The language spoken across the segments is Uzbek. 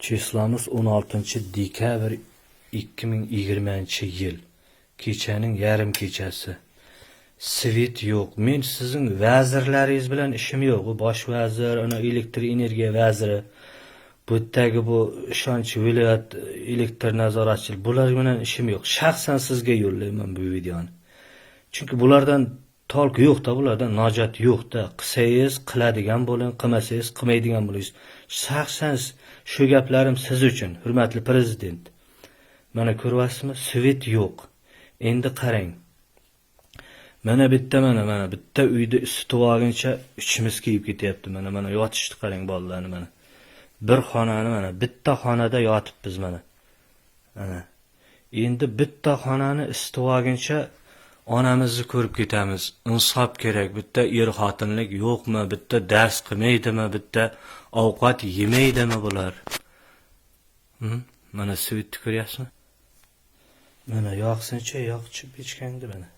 Çyslanyş 16-njy dekabr 2020-nji ýyl. Keçäniň ýarim keçäsi. Swit ýok. Men siziň wäzirleriňiz bilen işim ýok. Bu baş wäzir, ana elektrik energiýa wäziri. Bu ýerdäki bu şonç vilayat elektr nazoratçyl. Bular bilen işim ýok. Şahsan sizge ýollaýman bu videony. Çünki bulardan tolk yo'qda, bulardan najot yo'qda. Qilsangiz qiladigan bo'ling, qilmasangiz qilmaydigan bo'lingiz. Shaxsan shu gaplarim siz uchun, hurmatli prezident. Mana ko'ryapsizmi? svet yo'q. Endi qarang. Mana bitta mana mana bitta uyda isitib olguncha ichimiz kiyib ketyapti. Mana mana yotishni qarang bolalarni mana. Bir xonani mana bitta xonada yotibmiz mana. Mana. Endi bitta xonani isitib olguncha onamizni ko'rib ketamiz. Insof kerak. Bitta er xotinlik yo'qmi? Bitta dars qilmaydimi? Bitta ovqat yemaydimi bular? Mana svitni ko'ryapsizmi? Mana yoqsincha yoqchi ichgandi mana.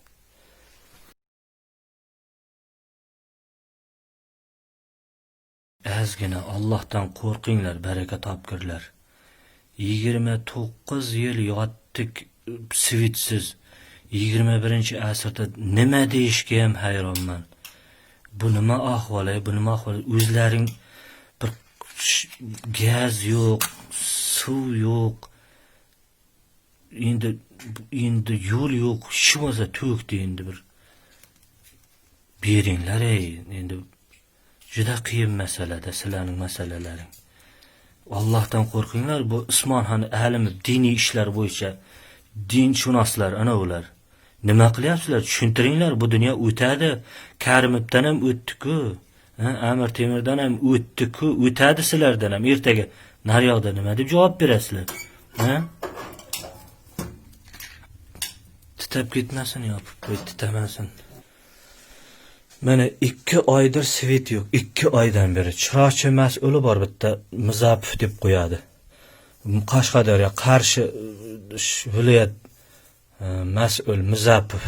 Ozgina Allohdan qo'rqinglar, baraka topgirlar. 29 yil yotdik yigirma 21 asrda nima deyishga ham hayronman. Bu nima ahvol, bu nima ahvol? O'zlaring bir gaz yo'q, suv yo'q. Endi endi yo'l yo'q, shu bo'lsa to'kdi endi bir beringlar ey. Endi juda qiyin masalada sizlarning masalalaring. Allohdan qo'rqinglar. Bu Usmonxon alimi diniy ishlar bo'yicha dinshunoslar ana ular. Nima qilyapsizlar? Tushuntiringlar, bu dunyo o'tadi. Karimovdan ham o'tdi-ku. Amir Temirdan ham o'tdi-ku, o'tadi sizlardan ham ertaga. Naryoqda nima deb javob berasizlar? Ha? Titab ketmasin yopib qo'y, titamasin. Mana 2 oydir svit yo'q. 2 oydan beri chiroqchi mas'uli bor bitta Muzafov deb qo'yadi. Qashqadaryo Qarshi sh- viloyat mas'ul Muzafov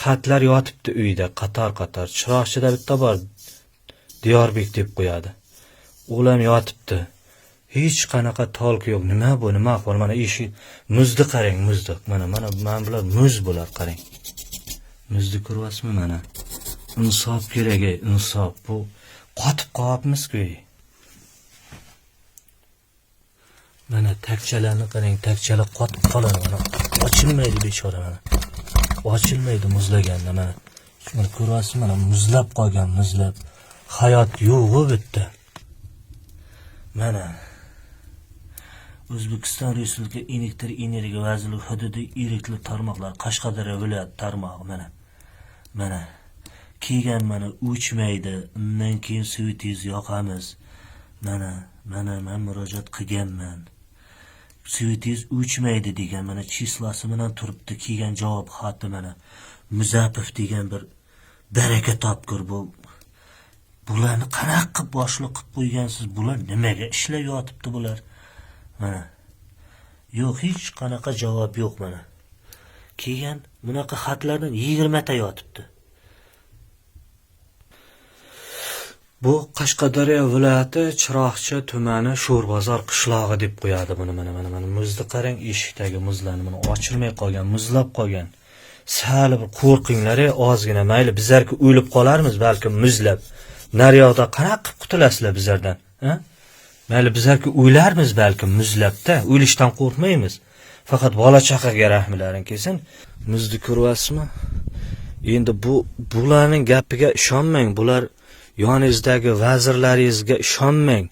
xatlar yotibdi uyda qator-qator. Chiroqchida bitta bor Diyorbek deb qo'yadi. O'g'lam yotibdi. Hech qanaqa tolq yo'q. Nima bu? Nima ahvol? Mana eshik muzni qarang, muzni. Mana mana mana bular muz bular qarang. Muzni ko'ryapsizmi mana? Insof kerak, ey, insof. Bu qotib qolyapmiz-ku. Mana takchalarni qarang, takchalar qotib qoladi mana. Ochilmaydi bechora mana. Ochilmaydi muzlaganda mana. Shuni ko'ryapsizmi mana muzlab qolgan, muzlab. Hayot yo'q bu bitta. Mana O'zbekiston Respublika elektr energiya vazirligi hududiy elektr tarmoqlari Qashqadaryo viloyat tarmog'i mana. Mana kelgan mana o'chmaydi. Undan keyin suvitiz yoqamiz. Mana mana men murojaat qilganman. Suvitiz o'chmaydi degan mana chislasi bilan turibdi. Kelgan javob xati mana muzapov degan bir baraka topgur bu. Bularni qanaqa qilib boshliq qilib qo'ygansiz? Bular nimaga ishlab yotibdi bular? Mana. Yo'q, hech qanaqa javob yo'q mana. Kelgan bunaqa xatlardan 20 ta yotibdi. Bu Qashqadaryo viloyati Chiroqchi tumani Sho'rbozor qishlog'i deb qo'yadi buni mana mana mana muzni qarang eshikdagi muzlarni mana ochilmay qolgan, muzlab qolgan. Sal bir qo'rqinglar ey ozgina mayli bizlarki o'lib qolarmiz balkim muzlab. Naryoqda qanaqa qilib qutulasizlar bizlardan, ha? Mayli bizlarki o'larmiz balkim muzlabda, o'lishdan qo'rqmaymiz. Faqat bola chaqaga rahmlaring kelsin. Muzni ko'ryapsizmi? Endi bu bularning gapiga ishonmang. Bular yoningizdagi vazirlaringizga ishonmang.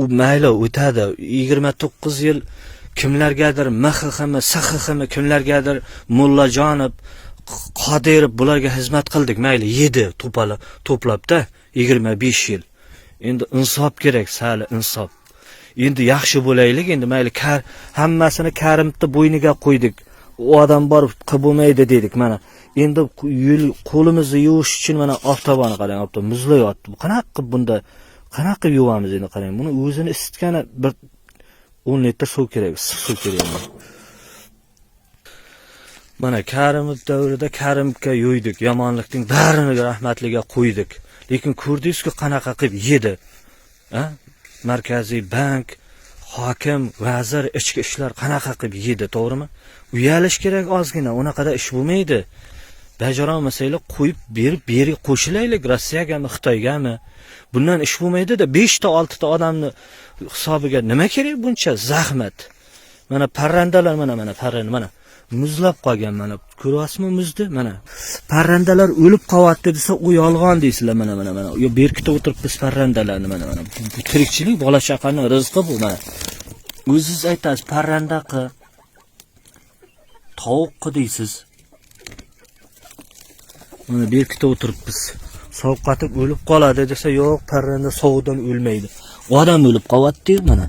U mayli o'tadi. 29 yil kimlargadir MXXM, SXXM, kimlargadir Mullajonov, Qodirov bularga xizmat qildik. Mayli yedi to'pala to'plabda 25 yil. Endi insof kerak, sali insof. Endi yaxshi bo'laylik, endi mayli kar hammasini Karimni bo'yniga qo'ydik. U odam borib qilib bo'lmaydi dedik mana. Endi yo'l qo'limizni yuvish uchun mana oftobani qarang, oftob muzlayapti. Qanaqa qilib bunda qanaqa qilib yuvamiz endi qarang. Buni o'zini isitgani bir o'n litr suv kerak, issiq suv kerak. mana. karim Karimov davrida Karimovga yo'ydik, yomonlikning barini rahmatliga qo'ydik. Lekin ko'rdingizku qanaqa qilib yedi. Ha? Markaziy bank, hokim vazir ichki ishlar qanaqa qilib yedi to'g'rimi uyalish kerak ozgina unaqada ish bo'lmaydi. Bajarolmasanglar qo'yib berib beri qo'shilaylik rossiyagami xitoygami? Bundan ish bo'lmaydida beshta oltita odamni hisobiga nima kerak buncha zahmat? Mana parrandalar mana mana parranda mana muzlab qolgan mana ko'ryapsizmi muzni mana parrandalar o'lib qolyapti desa u yolg'on deysizlar mana mana mana yo berkitib o'tiribmiz parrandalarni mana mana bu, tirikchilik bola chaqani rizqi bu mana. O'zingiz aytasiz parrandaqi tovuqqi deysiz mana berkitib o'tiribmiz sovqatib o'lib qoladi desa yo'q parranda sovuqdan o'lmaydi odam o'lib qolyapti mana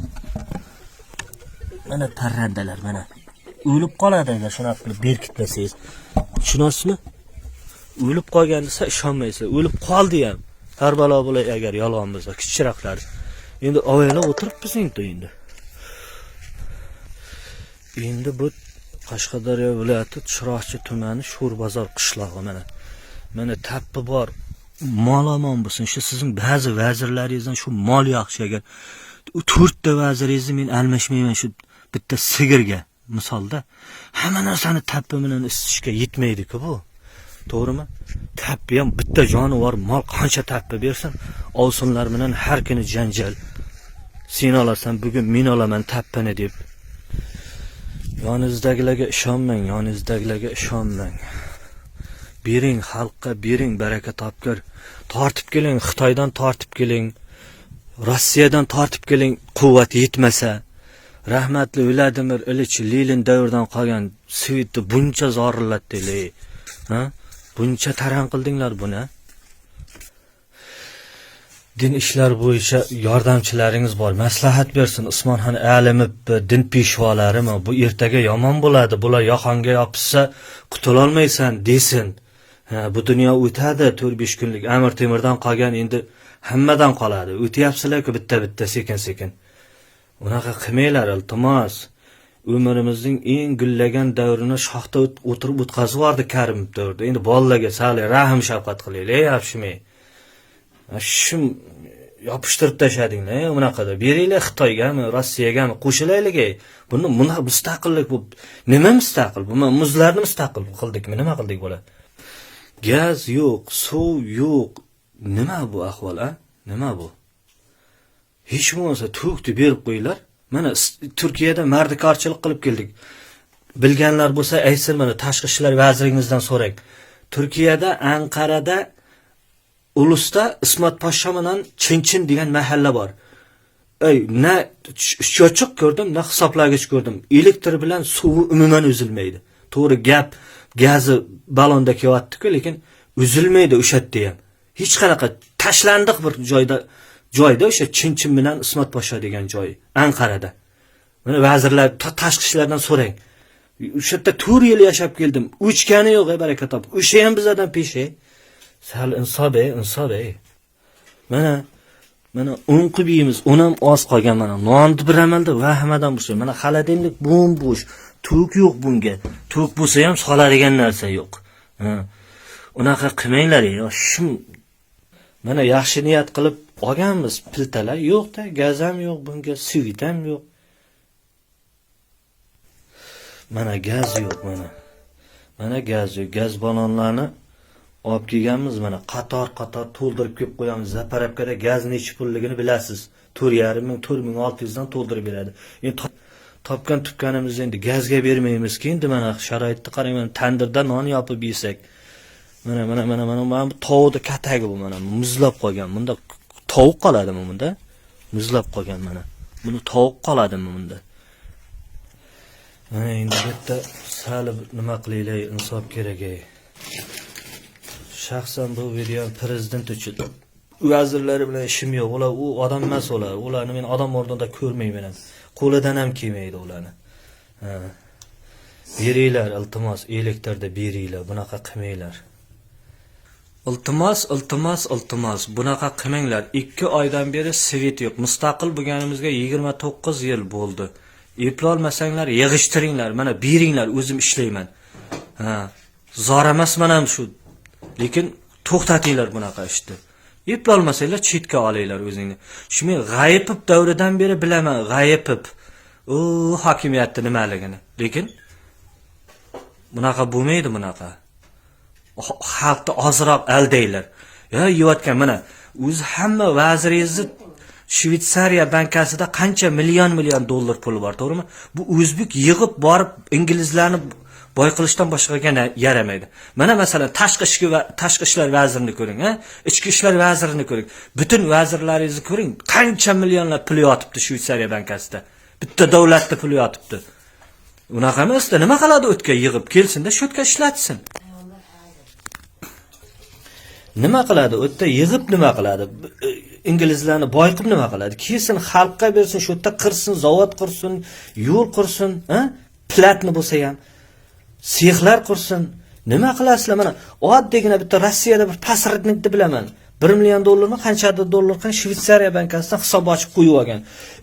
mana parrandalar mana o'lib qoladi agar shunaqa qilib berkitmasangiz tushunasizmi o'lib qolgan desa ishonmaysizlar o'lib qoldi ham karbalo bo'lay agar yolg'on bo'lsa kichikroqlari endi avaylab o'tiribmiz endi endi bu qashqadaryo viloyati chiroqchi tumani sho'rbozor qishlog'i. Mana mana tappi bor. Mol omon bo'lsin. Shu sizning ba'zi vazirlaringizdan shu mol yaxshi agar u to'rtta vaziringizni men almashmayman shu bitta sigirga. Misolda hamma narsani tappi bilan isitishga yetmaydiku bu. To'g'rimi? Tappi ham bitta jonivor mol qancha tappi bersin ovsinlar bilan har kuni janjal. Sen olasan bugun men olaman tappini deb. Yoningizdagilarga ishonmang yoningizdagilarga ishonmang. Bering xalqqa bering baraka topgir. Tortib keling xitoydan tortib keling rossiyadan tortib keling quvvat yetmasa. Rahmatli vladimir ilich lenin davridan qolgan svitni buncha zorillatdilar ha? Buncha taran qildinglar buni din ishlar bo'yicha yordamchilaringiz bor. Maslahat bersin usmonxon alimi din peshvolarimi? Bu ertaga yomon bo'ladi. Bular yoqonga yopishsa qutulolmaysan desin. Ha, bu dunyo o'tadi to'rt besh kunlik amir temurdan qolgan endi hammadan qoladi. O'tyapsizlarku bitta bitta sekin sekin. Unaqa qilmanglar iltimos. Umrimizning eng gullagan davrini shoxda o'tirib o'tkazib yubordi karim davrida endi bolalarga sal rahm shafqat qilaylik yapshimay shu yopishtirib tashladinglar bunaqada. Beringlar xitoygami rossiyagami qo'shilaylik buni bunaqa mustaqillik bu nima mustaqil? Bu muzlarni mustaqil qildikmi nima qildik bular? Gaz yo'q suv yo'q. Nima bu ahvol a? Nima bu? Hech bo'lmasa to'kni berib qo'yinglar. Mana turkiyada mardikorchilik qilib keldik. Bilganlar bo'lsa aytsin mana tashqi ishlar vaziringizdan so'rang. Turkiyada anqarada Ulus'ta İsmet Paşa'mın Çinçin diyen mahalle var. Ey, ne çocuk gördüm, ne hesaplagıç gördüm. Elektr bilen suyu umuman üzülmeydi. Doğru gap, gazi balonda kelyapti-ku, lekin üzülmeydi o'sha ham. Hech qanaqa tashlandiq bir joyda joyda o'sha Çinçin bilan İsmet Paşa degan joy, Anqarada. Mana vazirlar tashqi ishlardan so'rang. O'sha yerda 4 yil yashab keldim. O'chgani yo'q, e, baraka top. O'sha ham bizadan peshe. Səhəl insab ey, insab ey. Mənə Mənə ön qibiyimiz, onam az qalgan mənə. Noandı bir əməldə vəhmədən bu şey. Mənə xələdinlik bomboş. Tük yox bunga. Tük bo'lsa ham soladigan narsa yo'q. Unaqa qilmanglar ya. Shim mana yaxshi niyat qilib olganmiz. Piltalar yo'q-da, gaz ham yo'q bunga, svit ham yo'q. Mana gaz yo'q mana. Mana gaz yo'q. Gaz balonlarni olib kelganmiz mana qator qator to'ldirib kelib qo'yamiz. Zapravkada gaz nechi pulligini bilasiz. To'rt yarim ming to'rt ming olti yuzdan to'ldirib beradi. Endi top- topgan tutganimizni endi gazga bermaymizki endi mana sharoitni qarang mana tandirda non yopib yesak mana mana mana mana mana bu tovuqni katagi bu mana muzlab qolgan. Bunda tovuq qoladimi bunda? Muzlab qolgan mana. Buni tovuq qoladimi bunda? Mana endi yerda sal nima qilaylik insof kerak shaxsan bu video prezident uchun vazirlari bilan ishim yo'q ular u odam emas ular ularni men odam o'rnida ko'rmayman ham qo'lidan ham kelmaydi ularni beringlar iltimos elektrda beringlar bunaqa qilmanglar iltimos iltimos iltimos bunaqa qilmanglar ikki oydan beri svet yo'q mustaqil bo'lganimizga yigirma to'qqiz yil bo'ldi eplolmasanglar yig'ishtiringlar mana beringlar o'zim ishlayman ha zor emasman ham shu lekin to'xtatinglar bunaqa ishni. Eplolmasanglar chetga olinglar o'zingni. Shu men g'ayipov davridan beri bilaman g'ayipov u hokimiyatni nimaligini. Lekin bunaqa bo'lmaydi bunaqa. Xalqni ozroq aldanglar. Yo yeyotgan mana o'zi hamma vaziringizni shvetsariya bankasida qancha million million dollar puli bor to'g'rimi? Bu o'zbek yig'ib borib inglizlarni boy qilishdan boshqaga yaramaydi. Mana masalan tashqi ishki va tashqi ishlar vazirini ko'ring a ichki ishlar vazirini ko'ring. Butun vazirlaringizni ko'ring qancha millionlab pul yotibdi shvetsariya bankasida. Bitta davlatni puli yotibdi. Unaqa emasda nima qiladi o'tga yig'ib kelsinda shu yerga ishlatsin. Nima qiladi u yerda yig'ib nima qiladi? Inglizlarni boy qilib nima qiladi? Kelsin xalqqa bersin shu yerda qirsin zavod qursin yo'l qursin ha? Platni bo'lsa ham. Sexlar qursin. Nima qilasizlar? Mana oddiygina bitta rossiyada bir посредникni bilaman. Bir million dollarmi qanchadir dollar qilib shvetsariya bankasidan hisob ochib qo'yib olgan.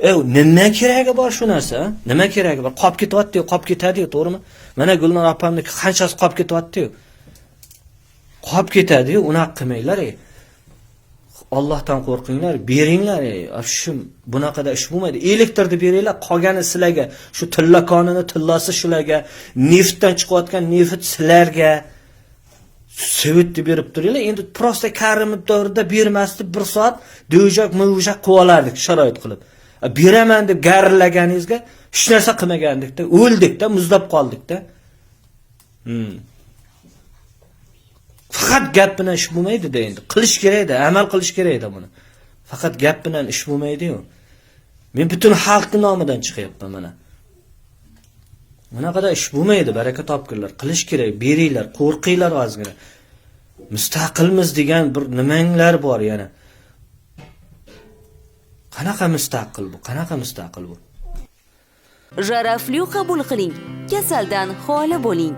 E nima keragi bor shu narsa? Nima keragi bor? Qolib ketyaptiyu qolib ketadiyu to'g'rimi? Mana gulnor opamniki qanchasi qolib ketyaptiyu? Qolib ketadiyu unaqa qilmanglar ey Allohdan qo'rqinglar, beringlar ey. Shu bunaqada ish bo'lmaydi. Elektrni beringlar, qolgani sizlarga. Shu tilla konini tillasi shularga, neftdan chiqayotgan neft sizlarga. Sovetni berib turinglar. Endi prosta Karimov davrida bermasdi, bir soat dojak, mujak qilib olardik sharoit qilib. A, Beraman deb garillaganingizga hech narsa qilmagandikda, o'ldikda, muzlab qoldikda. Hmm. Faqat gap bilan ish bo'lmaydi-da endi. Qilish kerakda amal qilish kerakda buni. Faqat gap bilan ish bo'lmaydiyu Men butun xalqning nomidan chiqyapman mana. Bunaqada ish bo'lmaydi, baraka topgirlar Qilish kerak, beringlar, qo'rqinglar ozgina. Mustaqilmiz degan bir nimanglar bor yana. Qanaqa mustaqil bu? Qanaqa mustaqil bu? Jarafli qabul qiling. Kasaldan xoli bo'ling.